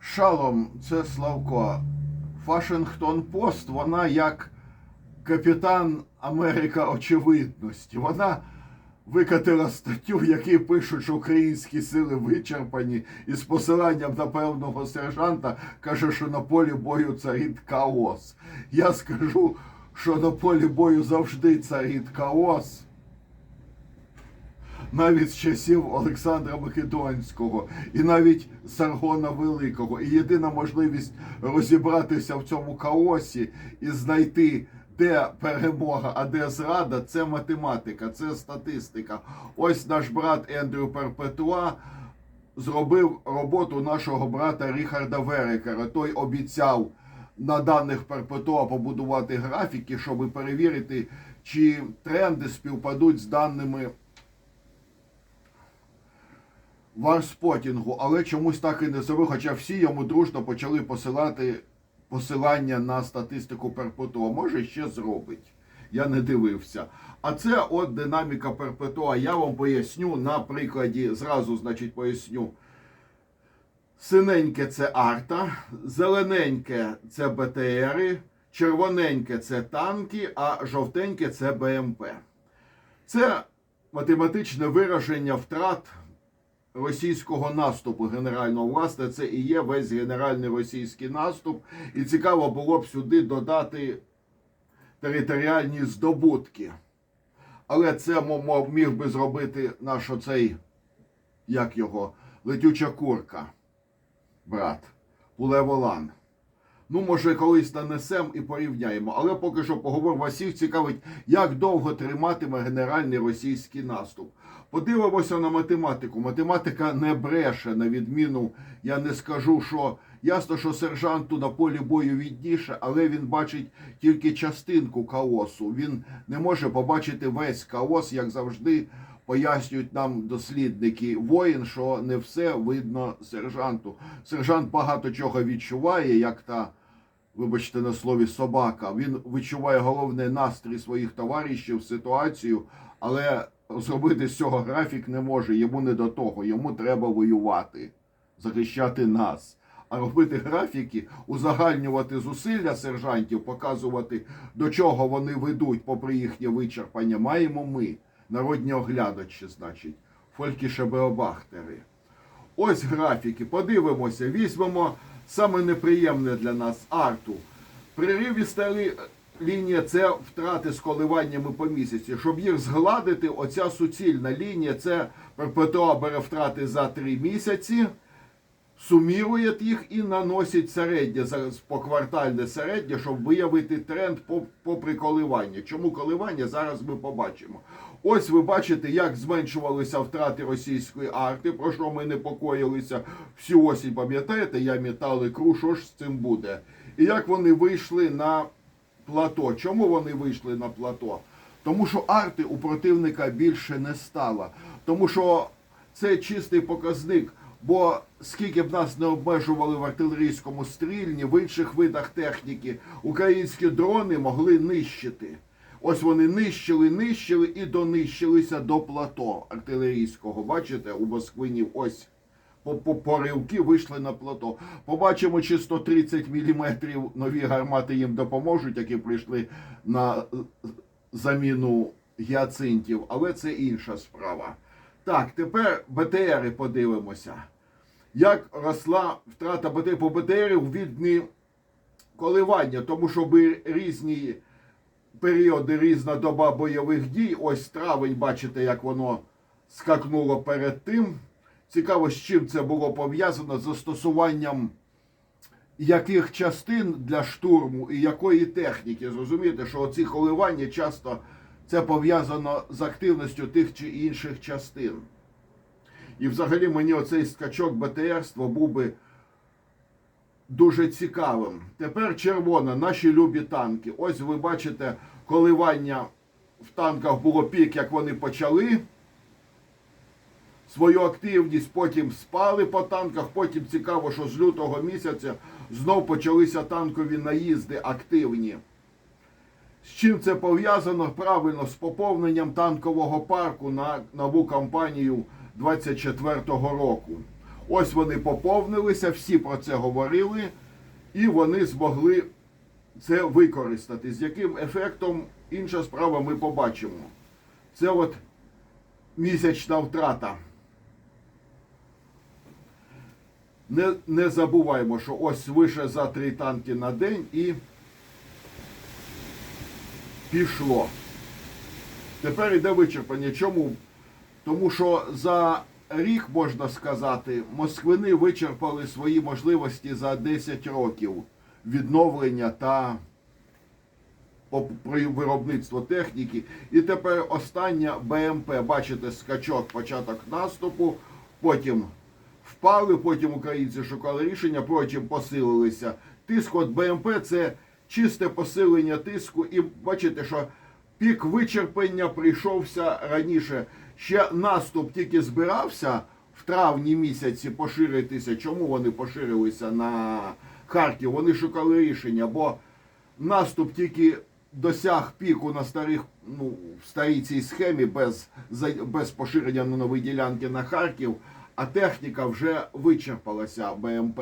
Шалом, це Славко. Вашингтон Пост, вона як капітан Америка очевидності. Вона викатила статтю, в якій пишуть, що українські сили вичерпані, і з посиланням на певного сержанта каже, що на полі бою царить хаос. Я скажу, що на полі бою завжди царить хаос. Навіть з часів Олександра Македонського і навіть Саргона Великого. І єдина можливість розібратися в цьому хаосі і знайти, де перемога, а де зрада, це математика, це статистика. Ось наш брат Ендрю Перпетуа зробив роботу нашого брата Ріхарда Верекера. Той обіцяв на даних Перпетуа побудувати графіки, щоб перевірити, чи тренди співпадуть з даними варспотінгу, але чомусь так і не зробив, хоча всі йому дружно почали посилати посилання на статистику Перпетуа. Може, ще зробить. Я не дивився. А це от динаміка Перпетуа. Я вам поясню на прикладі, зразу, значить, поясню. Синеньке це арта, зелененьке це БТРи, червоненьке це танки, а жовтеньке це БМП. Це математичне вираження втрат російського наступу генерального власне. Це і є весь генеральний російський наступ. І цікаво було б сюди додати територіальні здобутки. Але це міг би зробити наш оцей, як його, летюча курка, брат, Пулеволан. Ну, може, колись нанесемо і порівняємо. Але поки що поговоримо, вас всіх цікавить, як довго триматиме генеральний російський наступ. Подивимося на математику. Математика не бреше, на відміну, я не скажу, що ясно, що сержанту на полі бою відніше, але він бачить тільки частинку хаосу. Він не може побачити весь хаос, як завжди пояснюють нам дослідники воїн, що не все видно сержанту. Сержант багато чого відчуває, як та, вибачте на слові, собака. Він відчуває головне настрій своїх товаришів, ситуацію, але зробити з цього графік не може. Йому не до того. Йому треба воювати, захищати нас. А робити графіки, узагальнювати зусилля сержантів, показувати, до чого вони ведуть, попри їхнє вичерпання, маємо ми, народні оглядачі, значить, фолькіше Беобахтери. Ось графіки. Подивимося. Візьмемо саме неприємне для нас арту. Приривіста лі- лінія це втрати з коливаннями по місяці. Щоб їх згладити, оця суцільна лінія це Перпетуа бере втрати за три місяці, сумірує їх і наносить середнє поквартальне середнє, щоб виявити тренд попри коливання. Чому коливання? Зараз ми побачимо. Ось ви бачите, як зменшувалися втрати російської арти, про що ми непокоїлися всю осінь. Пам'ятаєте, я метал ікру, що ж з цим буде? І як вони вийшли на плато. Чому вони вийшли на плато? Тому що арти у противника більше не стало. Тому що це чистий показник. Бо скільки б нас не обмежували в артилерійському стрільні, в інших видах техніки, українські дрони могли нищити. Ось вони нищили, нищили і донищилися до плато артилерійського. Бачите, у Москвині ось поривки вийшли на плато. Побачимо, чи 130 мм нові гармати їм допоможуть, які прийшли на е, заміну гіацинтів, але це інша справа. Так, тепер БТРи подивимося. Як росла втрата БТР по БТРів відні коливання, тому що різні періоди, різна доба бойових дій. Ось травень, бачите, як воно скакнуло перед тим. Цікаво, з чим це було пов'язано з застосуванням яких частин для штурму і якої техніки. Зрозумієте, що ці коливання часто це пов'язано з активністю тих чи інших частин. І взагалі мені оцей скачок БТРства був би дуже цікавим. Тепер червона, наші любі танки. Ось ви бачите, коливання в танках було пік, як вони почали свою активність, потім спали по танках. Потім цікаво, що з лютого місяця знов почалися танкові наїзди активні. З чим це пов'язано? Правильно, з поповненням танкового парку на нову кампанію 24-го року. Ось вони поповнилися, всі про це говорили, і вони змогли це використати. З яким ефектом інша справа ми побачимо. Це от місячна втрата. Не, не забуваємо, що ось лише за три танки на день і пішло. Тепер йде вичерпання. Чому? Тому що за рік, можна сказати, москвини вичерпали свої можливості за 10 років відновлення та виробництво техніки. І тепер остання БМП. Бачите, скачок, початок наступу, потім впали, потім українці шукали рішення, потім посилилися. Тиск от БМП це чисте посилення тиску, і бачите, що пік вичерпання прийшовся раніше. Ще наступ тільки збирався в травні місяці поширитися. Чому вони поширилися на Харків? Вони шукали рішення, бо наступ тільки досяг піку на старих, ну, в старій цій схемі без, без поширення на нові ділянки на Харків, а техніка вже вичерпалася БМП.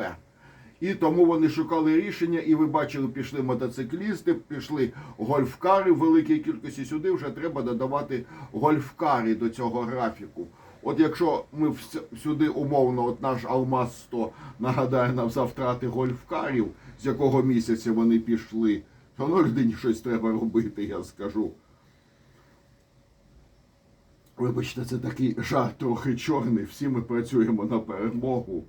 І тому вони шукали рішення, і ви бачили, пішли мотоциклісти, пішли гольфкари в великій кількості. Сюди вже треба додавати гольфкари до цього графіку. От якщо ми сюди умовно, от наш Алмаз 100 нагадає нам за втрати гольфкарів, з якого місяця вони пішли, то ну людині щось треба робити, я скажу. Вибачте, це такий жарт трохи чорний. Всі ми працюємо на перемогу.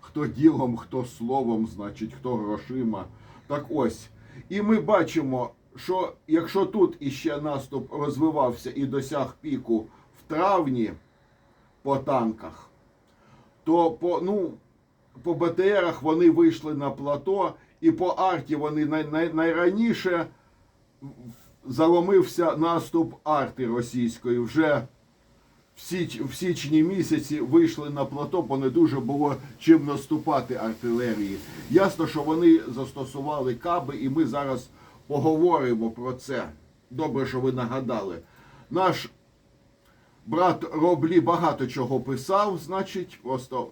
Хто ділом, хто словом, значить, хто грошима. Так ось. І ми бачимо, що якщо тут іще наступ розвивався і досяг піку в травні по танках, то по, ну, по БТРах вони вийшли на плато, і по арті вони най, най, найраніше заломився наступ арти російської. Вже в, січ, в січні місяці вийшли на плато, бо не дуже було чим наступати артилерії. Ясно, що вони застосували каби, і ми зараз поговоримо про це. Добре, що ви нагадали. Наш брат Роблі багато чого писав, значить, просто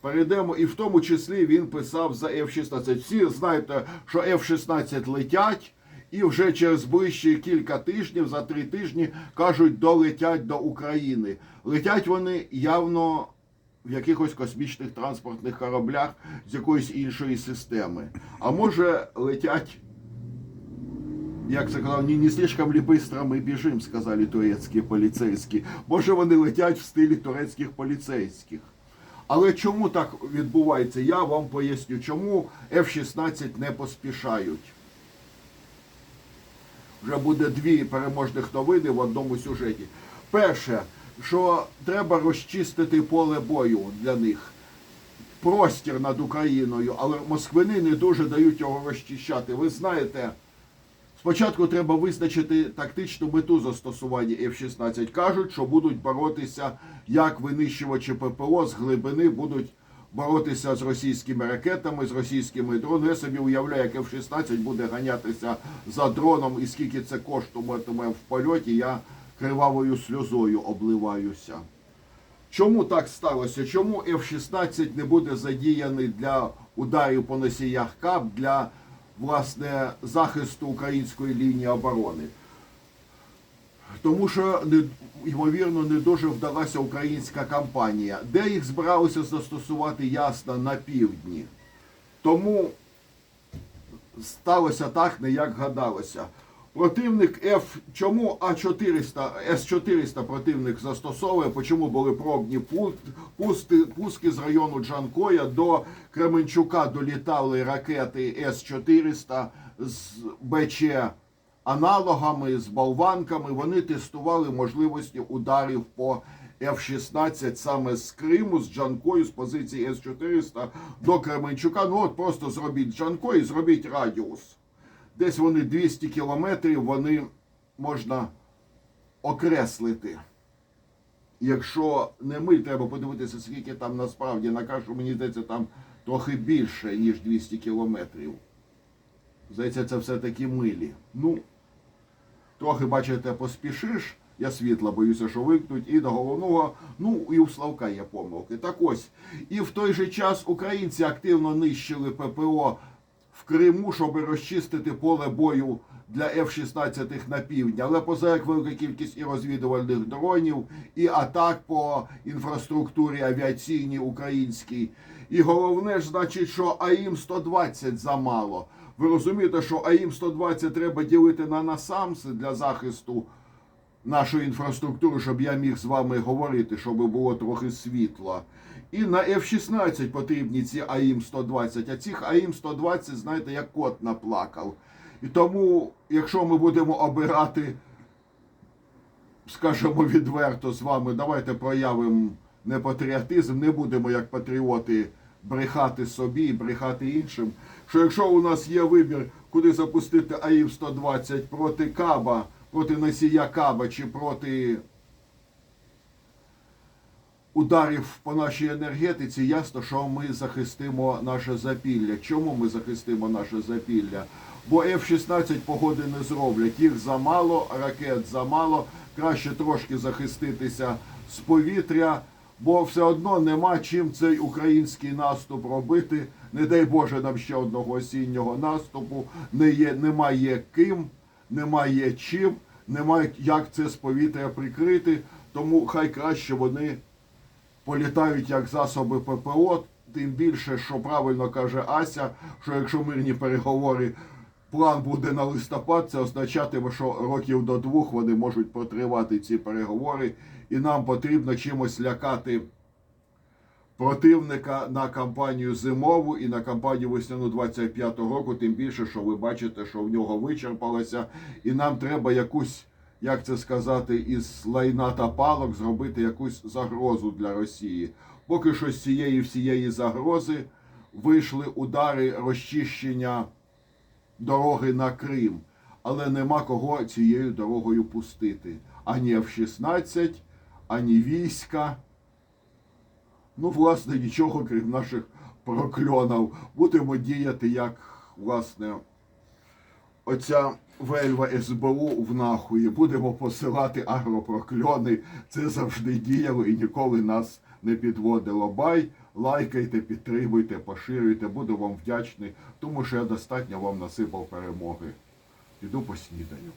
перейдемо. І в тому числі він писав за F-16. Всі знаєте, що F-16 летять. І вже через ближчі кілька тижнів, за три тижні, кажуть, долетять до України. Летять вони явно в якихось космічних транспортних кораблях з якоїсь іншої системи. А може летять, як це казав, не, слишком ли быстро ми біжим, сказали турецькі поліцейські. Може вони летять в стилі турецьких поліцейських. Але чому так відбувається? Я вам поясню, чому F-16 не поспішають. Вже буде дві переможних новини в одному сюжеті. Перше, що треба розчистити поле бою для них. Простір над Україною, але москвини не дуже дають його розчищати. Ви знаєте, спочатку треба визначити тактичну мету застосування F-16. Кажуть, що будуть боротися як винищувачі ППО з глибини, будуть боротися з російськими ракетами, з російськими дронами. Я собі уявляю, як F-16 буде ганятися за дроном і скільки це коштуватиме в польоті, я кривавою сльозою обливаюся. Чому так сталося? Чому F-16 не буде задіяний для ударів по носіях КАП для власне захисту української лінії оборони? Тому що не, ймовірно не дуже вдалася українська кампанія, де їх збиралися застосувати ясно на півдні. Тому сталося так, не як гадалося. Противник F, чому А400, С400 противник застосовує, чому були пробні пусти, пуски з району Джанкоя до Кременчука долітали ракети С400 з БЧ аналогами, з болванками. Вони тестували можливості ударів по F-16 саме з Криму, з Джанкою, з позиції С-400 до Кременчука. Ну от просто зробіть Джанко і зробіть радіус. Десь вони 200 кілометрів, вони можна окреслити. Якщо не ми, треба подивитися, скільки там насправді на кашу, мені здається, там трохи більше, ніж 200 кілометрів. Здається, це все-таки милі. Ну, трохи, бачите, поспішиш, Я світла боюся, що вимкнуть, і до головного, ну і у Славка є помилки. Так ось. І в той же час українці активно нищили ППО в Криму, щоб розчистити поле бою для F-16 на півдні. Але поза як велика кількість і розвідувальних дронів, і атак по інфраструктурі авіаційній українській. І головне ж, значить, що АІМ-120 замало. Ви розумієте, що АІМ-120 треба ділити на насамси для захисту нашої інфраструктури, щоб я міг з вами говорити, щоб було трохи світла. І на F-16 потрібні ці АІМ-120, а цих АІМ-120, знаєте, як кот наплакав. І тому, якщо ми будемо обирати, скажімо відверто з вами, давайте проявимо не патріотизм, не будемо як патріоти брехати собі і брехати іншим. Що якщо у нас є вибір, куди запустити АІМ-120 проти Каба, проти носія Каба чи проти ударів по нашій енергетиці, ясно, що ми захистимо наше запілля. Чому ми захистимо наше запілля? Бо F-16 погоди не зроблять. Їх замало, ракет замало. Краще трошки захиститися з повітря, бо все одно нема чим цей український наступ робити. Не дай Боже нам ще одного осіннього наступу. Не є, немає ким, немає чим, немає як це з повітря прикрити. Тому хай краще вони політають як засоби ППО, тим більше, що правильно каже Ася, що якщо мирні переговори, план буде на листопад, це означатиме, що років до двох вони можуть протривати ці переговори, і нам потрібно чимось лякати противника на кампанію зимову і на кампанію весняну 25-го року, тим більше, що ви бачите, що в нього вичерпалося, і нам треба якусь, як це сказати, із лайна та палок зробити якусь загрозу для Росії. Поки що з цієї всієї загрози вийшли удари розчищення дороги на Крим, але нема кого цією дорогою пустити. Ані F-16, ані війська. Ну, власне, нічого, крім наших прокльонів. Будемо діяти, як, власне, оця вельва СБУ в нахуї. Будемо посилати агропрокльони. Це завжди діяло і ніколи нас не підводило. Бай, лайкайте, підтримуйте, поширюйте. Буду вам вдячний, тому що я достатньо вам насипав перемоги. Піду поснідаю.